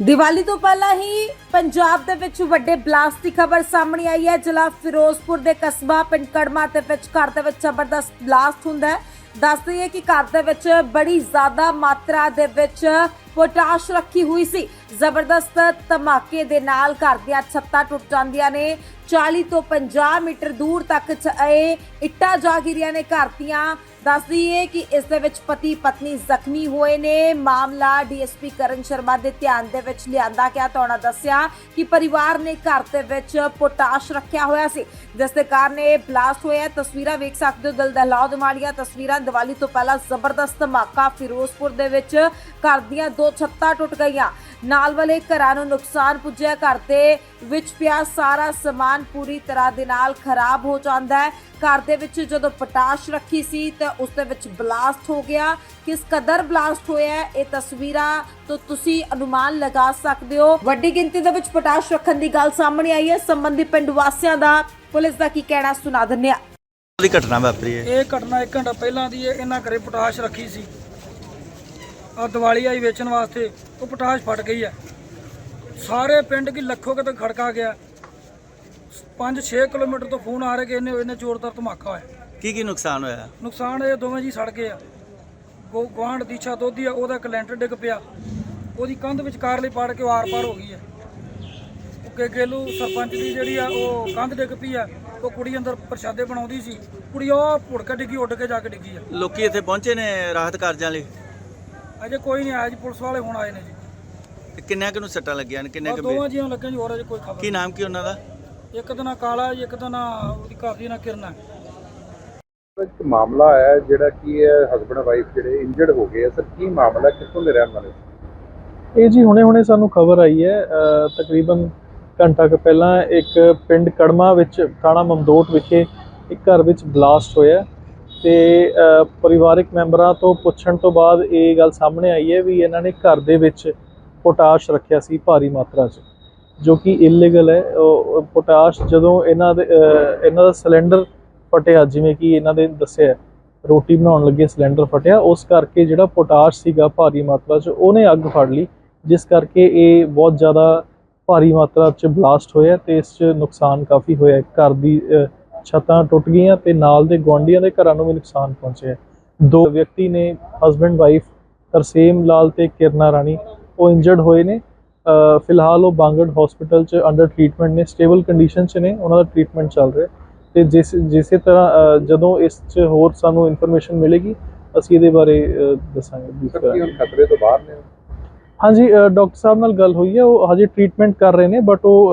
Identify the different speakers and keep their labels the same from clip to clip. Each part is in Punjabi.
Speaker 1: ਦੀਵਾਲੀ ਤੋਂ ਪਹਿਲਾਂ ਹੀ ਪੰਜਾਬ ਦੇ ਵਿੱਚ ਵੱਡੇ ਬਲਾਸਟ ਦੀ ਖਬਰ ਸਾਹਮਣੇ ਆਈ ਹੈ। ਜ਼ਿਲ੍ਹਾ ਫਿਰੋਜ਼ਪੁਰ ਦੇ ਕਸਬਾ ਪਿੰਡ ਕੜਮਾ ਦੇ ਵਿੱਚ ਘਰ ਦੇ ਵਿੱਚ ਜ਼ਬਰਦਸਤ ਬਲਾਸਟ ਹੁੰਦਾ ਹੈ। ਦੱਸ ਦਈਏ ਕਿ ਘਰ ਦੇ ਵਿੱਚ ਬੜੀ ਜ਼ਿਆਦਾ ਮਾਤਰਾ ਦੇ ਵਿੱਚ ਪੋਟਾਸ਼ ਰੱਖੀ ਹੋਈ ਸੀ। ਜ਼ਬਰਦਸਤ ਧਮਾਕੇ ਦੇ ਨਾਲ ਘਰ ਦੀਆਂ ਛੱਤਾਂ ਟੁੱਟ ਜਾਂਦੀਆਂ ਨੇ। 40 ਤੋਂ 50 ਮੀਟਰ ਦੂਰ ਤੱਕ ਇਹ ਇੱਟਾਂ ਜਾ ਗਿਰੀਆਂ ਨੇ ਘਰ ਦੀਆਂ। ਦੱਸ ਦਈਏ ਕਿ ਇਸ ਦੇ ਵਿੱਚ ਪਤੀ ਪਤਨੀ ਜ਼ਖਮੀ ਹੋਏ ਨੇ। ਮਾਮਲਾ ਡੀਐਸਪੀ ਕਰਨ ਸ਼ਰਮਾ ਦੇ ਧਿਆਨ ਦੇ ਵਿੱਚ ਲਿਆਂਦਾ ਗਿਆ ਤਾਂ ਉਹਨਾਂ ਦੱਸਿਆ ਕਿ ਪਰਿਵਾਰ ਨੇ ਘਰ ਦੇ ਵਿੱਚ ਪੋਟਾਸ਼ ਰੱਖਿਆ ਹੋਇਆ ਸੀ। ਜਿਸ ਦੇ ਕਾਰਨ ਇਹ ਬਲਾਸਟ ਹੋਇਆ। ਤਸਵੀਰਾਂ ਵੇਖ ਸਕਦੇ ਹੋ ਦਿਲ ਦਹਿਲਾ ਦੇਣ ਵਾਲੀਆਂ ਤਸਵੀਰਾਂ ਦੀਵਾਲੀ ਤੋਂ ਪਹਿਲਾਂ ਜ਼ਬਰਦਸਤ ਧਮਾਕਾ ਫਿਰੋਜ਼ਪੁਰ ਦੇ ਵਿੱਚ ਘਰ ਦੀਆਂ ਦੋ ਛੱਤਾਂ ਟੁੱਟ ਗਈਆਂ। ਨਾਲ ਵਾਲੇ ਘਰਾਂ ਨੂੰ ਨੁਕਸਾਨ ਪੁੱਜਿਆ ਘਰ ਦੇ ਵਿੱਚ ਪਿਆ ਸਾਰਾ ਸਮਾਨ ਪੂਰੀ ਤਰ੍ਹਾਂ ਦੇ ਨਾਲ ਖਰਾਬ ਹੋ ਜਾਂਦਾ ਹੈ। ਘਰ ਦੇ ਵਿੱਚ ਜਦੋਂ ਪੋਟਾਸ਼ ਰੱਖੀ ਸੀ ਤੇ ਉਸ ਦੇ ਵਿੱਚ ਬਲਾਸਟ ਹੋ ਗਿਆ। ਕਿਸ ਕਦਰ ਬਲਾਸਟ ਹੋਇਆ ਇਹ ਤਸਵੀਰਾਂ ਤੋਂ ਤੁਸੀਂ ਅਨੁਮਾਨ ਲਗਾ ਸਕਦੇ ਹੋ। ਵੱਡੀ ਗਿਣਤੀ ਦੇ ਵਿੱਚ ਪੋਟਾਸ਼ ਰੱਖਣ ਦੀ ਗੱਲ ਸਾਹਮਣੇ ਆਈ ਹੈ। ਸੰਬੰਧੀ ਪਿੰਡ ਵਾਸੀਆਂ ਦਾ ਪੁਲਿਸ ਦਾ ਕੀ ਕਹਿਣਾ ਸੁਣਾ ਦਿੰਦੇ ਹਾਂ।
Speaker 2: ਦੀ ਘਟਨਾ ਵਾਪਰੀ ਹੈ।
Speaker 3: ਇਹ ਘਟਨਾ 1 ਘੰਟਾ ਪਹਿਲਾਂ ਦੀ ਹੈ। ਇਹਨਾਂ ਘਰੇ ਪੋਟਾਸ਼ ਰੱਖੀ ਸੀ। ਆ ਦੀਵਾਲੀ ਆਈ ਵੇਚਣ ਵਾਸਤੇ ਉਹ ਪੋਟਾਸ਼ ਫਟ ਗਈ ਹੈ। ਸਾਰੇ ਪਿੰਡ ਕੀ ਲੱਖੋ ਕਿਤੇ ਖੜਕਾ ਗਿਆ। 5-6 ਕਿਲੋਮੀਟਰ ਤੋਂ ਫੋਨ ਆ ਰਹੇ ਕਿ ਇਹਨੇ ਇਹਨੇ ਜ਼ੋਰਦਾਰ ਧਮਾਕਾ ਹੋਇਆ।
Speaker 2: ਕੀ ਕੀ ਨੁਕਸਾਨ ਹੋਇਆ?
Speaker 3: ਨੁਕਸਾਨ ਇਹ ਦੋਵੇਂ ਜੀ ਸੜ ਗਏ ਆ। ਗੋ ਗਵਾਂਢ ਦੀਛਾ ਦੋਧੀ ਆ ਉਹਦਾ ਇੱਕ ਲੈਂਟਰ ਡਿੱਗ ਪਿਆ। ਉਹਦੀ ਕੰਧ ਵਿੱਚ ਕਾਰ ਲਈ ਪਾੜ ਕੇ ਆਰ-ਪਾਰ ਹੋ ਗਈ ਹੈ। ਕੇ ਗੇਲੂ ਸਰਪੰਚ ਦੀ ਜਿਹੜੀ ਆ ਉਹ ਕੰਧ ਡਿੱਗ ਪਈ ਆ। ਉਹ ਕੁੜੀ ਅੰਦਰ ਪ੍ਰਸ਼ਾਦੇ ਬਣਾਉਂਦੀ ਸੀ। ਕੁੜੀ ਉਹ ਭੁੜ ਕੇ ਡਿੱਗੀ ਉੱਡ ਕੇ ਜਾ ਕੇ ਡਿੱਗੀ ਆ।
Speaker 2: ਲੋਕੀ ਇੱਥੇ ਪਹੁੰਚੇ ਨੇ ਰਾਹਤ ਕਾਰਜਾਂ ਲਈ?
Speaker 3: ਅਜੇ ਕੋਈ ਨਹੀਂ ਆਇਆ ਜੀ ਪੁਲਿਸ ਵਾਲੇ ਹੁਣ ਆਏ ਨੇ ਜੀ।
Speaker 2: ਤੇ ਕਿੰਨਿਆਂ ਕੁ ਨੂੰ ਸੱਟਾਂ ਲੱਗੀਆਂ ਨੇ ਕਿੰਨੇ ਕੁ
Speaker 3: ਦੋਵਾਂ
Speaker 2: ਬੇ-
Speaker 3: ਜੀਆਂ ਲੱਗਿਆ ਜੀ ਹੋਰ ਅਜੇ ਕੋਈ ਖਬਰ
Speaker 2: ਕੀ ਨਾਮ ਕੀ ਉਹਨਾਂ ਦਾ?
Speaker 3: ਇੱਕ ਦਾ ਨਾਂ ਕਾਲਾ ਜੀ ਇੱਕ ਦਾ ਨਾਂ ਉਹਦੀ ਘਰ ਦੀ ਨਾਂ ਕਿਰਨਾ
Speaker 4: ਇੱਕ ਮਾਮਲਾ ਆਇਆ ਹੈ ਜਿਹੜਾ ਕੀ ਹੈ ਹਸਬੰਡ ਵਾਈਫ ਜਿਹੜੇ ਇੰਜਰਡ ਹੋ ਗਏ ਆ। ਸਰ ਕੀ ਮਾਮਲਾ ਕਿੱਥੋਂ ਦੇ ਰਹਿਣ ਵਾਲੇ?
Speaker 5: ਇਹ ਜੀ ਹੁਣੇ-ਹੁਣੇ ਸਾਨੂੰ ਖਬਰ ਆਈ ਹੈ ਅ, ਤਕਰੀਬਨ ਘੰਟਾ ਕੁ ਪਹਿਲਾਂ ਇੱਕ ਪਿੰਡ ਕੜਮਾ ਵਿੱਚ ਥਾਣਾ ਮਮਦੋਟ ਵਿਖੇ ਇੱਕ ਘਰ ਵਿੱਚ ਬਲਾਸਟ ਹੋਇਆ। ਤੇ ਪਰਿਵਾਰਕ ਮੈਂਬਰਾਂ ਤੋਂ ਪੁੱਛਣ ਤੋਂ ਬਾਅਦ ਇਹ ਗੱਲ ਸਾਹਮਣੇ ਆਈ ਹੈ ਵੀ ਇਹਨਾਂ ਨੇ ਘਰ ਦੇ ਵਿੱਚ ਪੋਟਾਸ਼ ਰੱਖਿਆ ਸੀ ਭਾਰੀ ਮਾਤਰਾ 'ਚ, ਜੋ ਕਿ ਇਲੀਗਲ ਹੈ। ਉਹ ਪੋਟਾਸ਼ ਜਦੋਂ ਇਹਨਾਂ ਦੇ ਇਹਨਾਂ ਦਾ ਸਿਲੰਡਰ ਫਟਿਆ, ਜਿਵੇਂ ਕਿ ਇਹਨਾਂ ਦੇ ਦੱਸਿਆ, ਰੋਟੀ ਬਣਾਉਣ ਲੱਗੇ ਸਿਲੰਡਰ ਫਟਿਆ, ਉਸ ਕਰਕੇ ਜਿਹੜਾ ਪੋਟਾਸ਼ ਸੀਗਾ ਭਾਰੀ ਮਾਤਰਾ 'ਚ, ਉਹਨੇ ਅੱਗ ਫੜ ਲਈ, ਜਿਸ ਕਰਕੇ ਇਹ ਬਹੁਤ ਜ਼ਿਆਦਾ ਭਾਰੀ ਮਾਤਰਾ 'ਚ ਬਲਾਸਟ ਹੋਇਆ ਤੇ ਇਸ 'ਚ ਨੁਕਸਾਨ ਕਾਫੀ ਹੋਇਆ। ਘਰ ਦੀ ਛੱਤਾਂ ਟੁੱਟ ਗਈਆਂ ਤੇ ਨਾਲ ਦੇ ਗੁਆਂਢੀਆਂ ਦੇ ਘਰਾਂ ਨੂੰ ਵੀ ਨੁਕਸਾਨ ਪਹੁੰਚਿਆ। ਦੋ ਵਿਅਕਤੀ ਨੇ ਹਸਬੰਡ ਵਾਈਫ ਤਰਸੇਮ ਲਾਲ ਤੇ ਕਿਰਨਾ ਰਾਣੀ ਉਹ ਇੰਜਰਡ ਹੋਏ ਨੇ। ਫਿਲਹਾਲ ਉਹ ਬਾਂਗੜ ਹਸਪੀਟਲ 'ਚ ਅੰਡਰ ਟਰੀਟਮੈਂਟ ਨੇ ਸਟੇਬਲ ਕੰਡੀਸ਼ਨ 'ਚ ਨੇ ਉਹਨਾਂ ਦਾ ਟਰੀਟਮੈਂਟ ਚੱਲ ਰਿਹਾ। ਤੇ ਜਿਸ ਜਿਸੇ ਤਰ੍ਹਾਂ ਜਦੋਂ ਇਸ 'ਚ ਹੋਰ ਸਾਨੂੰ ਇਨਫੋਰਮੇਸ਼ਨ ਮਿਲੇਗੀ ਅਸੀਂ ਇਹਦੇ ਬਾਰੇ ਦੱਸਾਂਗੇ।
Speaker 4: ਸਰ ਕੀ। ਹੁਣ ਖਤਰੇ ਤੋਂ ਬਾਹਰ ਨੇ?
Speaker 5: ਹਾਂਜੀ ਡਾਕਟਰ ਸਾਹਿਬ ਨਾਲ ਗੱਲ ਹੋਈ ਹੈ ਉਹ ਹਜੇ ਟ੍ਰੀਟਮੈਂਟ ਕਰ ਰਹੇ ਨੇ ਬਟ ਉਹ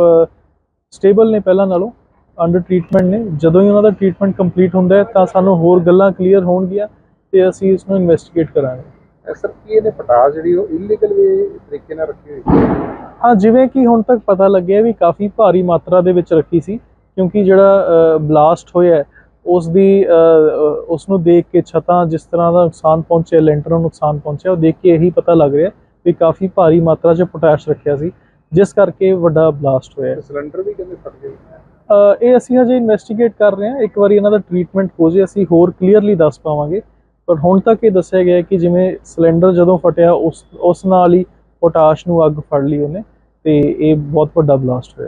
Speaker 5: ਸਟੇਬਲ ਨੇ ਪਹਿਲਾਂ ਨਾਲੋਂ। ਅੰਡਰ ਟ੍ਰੀਟਮੈਂਟ ਨੇ। ਜਦੋਂ ਹੀ ਉਹਨਾਂ ਦਾ ਟ੍ਰੀਟਮੈਂਟ ਕੰਪਲੀਟ ਹੁੰਦਾ ਹੈ ਤਾਂ ਸਾਨੂੰ ਹੋਰ ਗੱਲਾਂ ਕਲੀਅਰ ਹੋਣਗੀਆਂ ਤੇ ਅਸੀਂ ਇਸ ਨੂੰ ਇਨਵੈਸਟੀਗੇਟ ਕਰਾਂਗੇ।
Speaker 4: ਸਰ ਕੀ ਇਹਨੇ ਪਟਾਸ ਜਿਹੜੀ ਉਹ ਇਲੀਗਲ ਵੀ ਤਰੀਕੇ ਨਾਲ ਰੱਖੀ ਹੋਈ ਹੈ
Speaker 5: ਜਿਵੇਂ ਕਿ ਹੁਣ ਤੱਕ ਪਤਾ ਲੱਗਿਆ ਵੀ ਕਾਫੀ ਭਾਰੀ ਮਾਤਰਾ ਦੇ ਵਿੱਚ ਰੱਖੀ ਸੀ ਕਿਉਂਕਿ ਜਿਹੜਾ ਬਲਾਸਟ ਹੋਇਆ ਉਸ ਦੀ ਉਸ ਨੂੰ ਦੇਖ ਕੇ ਛਤਾਂ ਜਿਸ ਤਰ੍ਹਾਂ ਦਾ ਨੁਕਸਾਨ ਪਹੁੰਚਿਆ ਲੈਂਟਰ ਨੂੰ ਨੁਕਸਾਨ ਪਹੁੰਚਿਆ ਉਹ ਦੇਖ ਕੇ ਇਹੀ ਪਤਾ ਲੱਗ ਰਿਹਾ ਵੀ ਕਾਫੀ ਭਾਰੀ ਮਾਤਰਾ 'ਚ ਪੋਟਾਸ਼ ਰੱਖਿਆ ਸੀ। ਜਿਸ ਕਰਕੇ ਵੱਡਾ ਬਲਾਸਟ ਹੋਇਆ
Speaker 4: ਸਿਲੰਡਰ ਵੀ ਕਹਿੰਦੇ ਫਟ ਗਏ?
Speaker 5: ਅ, ਇਹ ਅਸੀਂ ਹਜੇ ਇਨਵੈਸਟੀਗੇਟ ਕਰ ਰਹੇ ਹਾਂ। ਇੱਕ ਵਾਰੀ ਇਹਨਾਂ ਦਾ ਟ੍ਰੀਟਮੈਂਟ ਹੋ ਜੇ ਅਸੀਂ ਹੋਰ ਕਲੀਅਰਲੀ ਦੱਸ ਪਾਵਾਂਗੇ। ਪਰ ਹੁਣ ਤੱਕ ਇਹ ਦੱਸਿਆ ਗਿਆ ਕਿ ਜਿਵੇਂ ਸਿਲੰਡਰ ਜਦੋਂ ਫਟਿਆ ਉਸ ਉਸ ਨਾਲ ਹੀ ਪੋਟਾਸ਼ ਨੂੰ ਅੱਗ ਫੜ ਲਈ ਉਹਨੇ ਤੇ ਇਹ ਬਹੁਤ ਵੱਡਾ ਬਲਾਸਟ ਹੋਇਆ